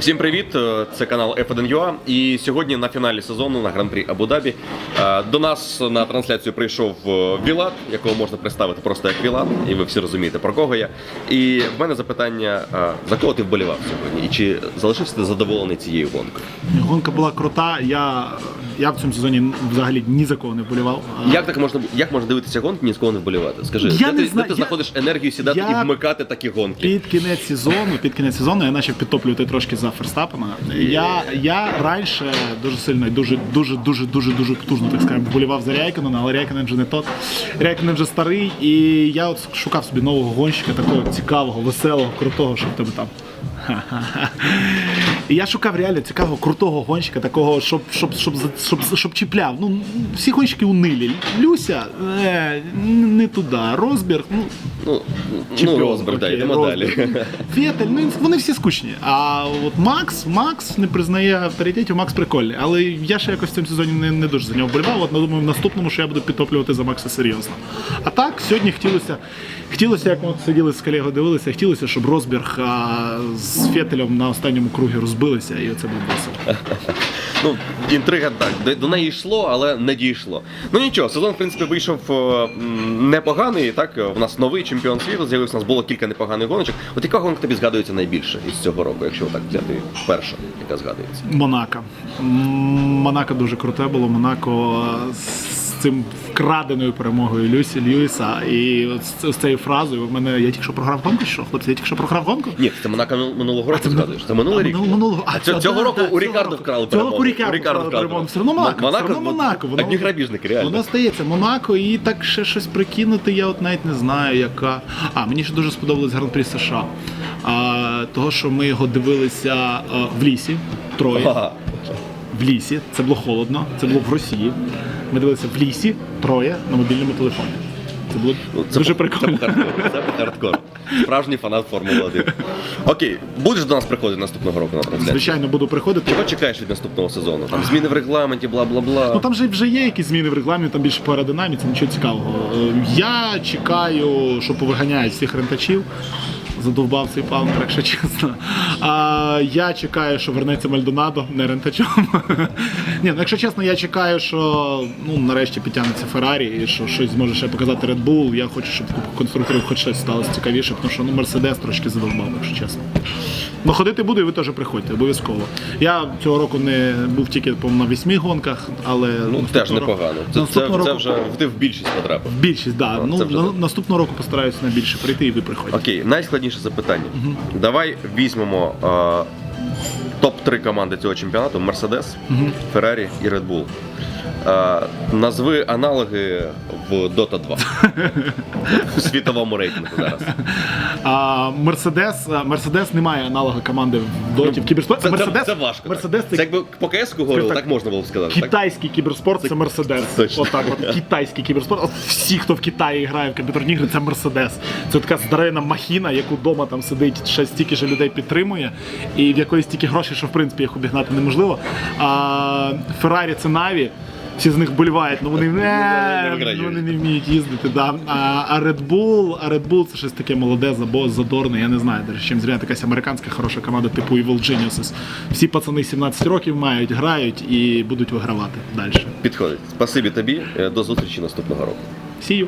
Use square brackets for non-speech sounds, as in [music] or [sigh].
Всім привіт! е, Це канал F1UA. І сьогодні на фіналі сезону на гран-прі Абу-Дабі е, до нас на трансляцію прийшов е, Вілат, якого можна представити просто як Вілат, і ви всі розумієте про кого я. І в мене запитання: за кого ти вболівав сьогодні? І чи залишився ти задоволений цією гонкою? Гонка була крута. Я, я в цьому сезоні взагалі ні за кого не вболівав. Як так можна як можна дивитися гонки, ні з кого не вболівати? Скажи, Я де, не ти, знаю, де ти знаходиш енергію сідати я і вмикати такі гонки? Під кінець сезону, під кінець сезону я почав підтоплювати трошки за Ферстапена. Я, я раніше дуже сильно і дуже, дуже, дуже, дуже, дуже потужно, так скажемо, вболівав за Ряйкінена, але Ряйкінен вже не тот. Ряйкінен вже старий, і я от шукав собі нового гонщика, такого цікавого, веселого, крутого, щоб тебе там. І я шукав реально цікавого, крутого гонщика, такого, щоб, щоб, щоб, щоб, щоб чіпляв. Ну, всі гонщики унилі. Люся е, не туди. Розберг, ну, Ну, ну Чемпіон, розбір, да, йдемо розбір. далі. Фетель, ну вони всі скучні. А от Макс, Макс не признає авторитетів, Макс прикольний. Але я ще якось в цьому сезоні не, не дуже за нього вболівав. От думаю, в наступному, що я буду підтоплювати за Макса серйозно. А так, сьогодні хотілося, хотілося, як ми от сиділи з колегою, дивилися, хотілося, щоб Розберг а, з Фетелем на останньому кругі розбилися, і оце було весело. [laughs] Ну, інтрига так, до, неї йшло, але не дійшло. Ну нічого, сезон, в принципі, вийшов е, непоганий. Так, в нас новий чемпіон світу з'явився, у нас було кілька непоганих гоночок. От яка гонка тобі згадується найбільше із цього року, якщо так взяти перша, яка згадується? Монако. Монако дуже круте було. Монако е, цим вкраденою перемогою Люсі Льюіса. І от з, з цією фразою в мене я тільки що програв гонку. Що, хлопці, я тільки що програв гонку? Ні, це Монако минулого року згадуєш. Це минулий рік. Минулого. А, цього, цього року у цього Рікардо вкрали Цього перемогу. року Рікардо У Рікардо вкрали вкрали перемогу. Все одно Монако, Монако, все одно Монако. Воно- Одні грабіжники, реально. Воно стається Монако, і так ще щось прикинути, я от навіть не знаю, яка. А, мені ще дуже сподобалось Гран-прі США. А, того, що ми його дивилися а, в лісі, троє. Ага. в лісі. Це було холодно, це було в Росії. Ми дивилися в лісі троє на мобільному телефоні. Це було Ну, це дуже прикольно. Це по хардкору. Це. Справжній фанат Формули 1. Окей, будеш до нас приходити наступного року на трансляцію? Звичайно, буду приходити. Чого чекаєш від наступного сезону? Там зміни в регламенті, бла бла бла. Ну там же вже є якісь зміни в регламенті, там більше по аеродинаміці, нічого цікавого. Е, Я чекаю, що повиганяють всіх рентачів. Задовбав цей палмер, якщо чесно. А я чекаю, що вернеться Мальдонадо, не рентачом. [laughs] Ні, ну якщо чесно, я чекаю, що ну нарешті підтягнеться Феррарі і що щось зможе ще показати Red Bull. Я хочу, щоб конструкторів хоч щось сталося цікавіше, тому що ну Мерседес трошки задовбав, якщо чесно. Ну ходити буду, і ви теж приходьте, обов'язково. Я цього року не був тільки по-моєму, на вісьми гонках, але Ну теж непогано. Це, це, наступного це року- вже ти в більшість потрапив. Більшість, да. Ну, це на- добре. наступного року постараюся на більше прийти і ви приходьте. Окей, найскладніше запитання. Давай візьмемо е, топ-3 команди цього чемпіонату: Mercedes, Ferrari і Red Bull. Е, назви аналоги в Dota 2. [laughs] У світовому рейтингу зараз. А Мерседес, Мерседес не має аналога команди в доті в кіберспорті. Ну, Це, Мерседес, це, це важко. Мерседес це це якби по КС-ку говорили, так, так можна було б сказати. Так? китайський кіберспорт, це Мерседес. Точно. Отак, от китайський кіберспорт. От всі, хто в Китаї грає в комп'ютерні ігри, це Мерседес. Це така здоровена махіна, яку вдома там сидить, ще стільки ж людей підтримує, і в якої стільки грошей, що в принципі їх обігнати неможливо. А Феррарі це Наві. Всі з них болівають, але вони не, вони не вміють їздити. Да. А, а Red Bull, а Red Bull це щось таке молоде, забо, задорне, я не знаю, даже чим зря якась американська хороша команда, типу Evil Geniuses. Всі пацани 17 років мають, грають і будуть вигравати далі. Підходить. Спасибі тобі. Е, До зустрічі наступного року. See you!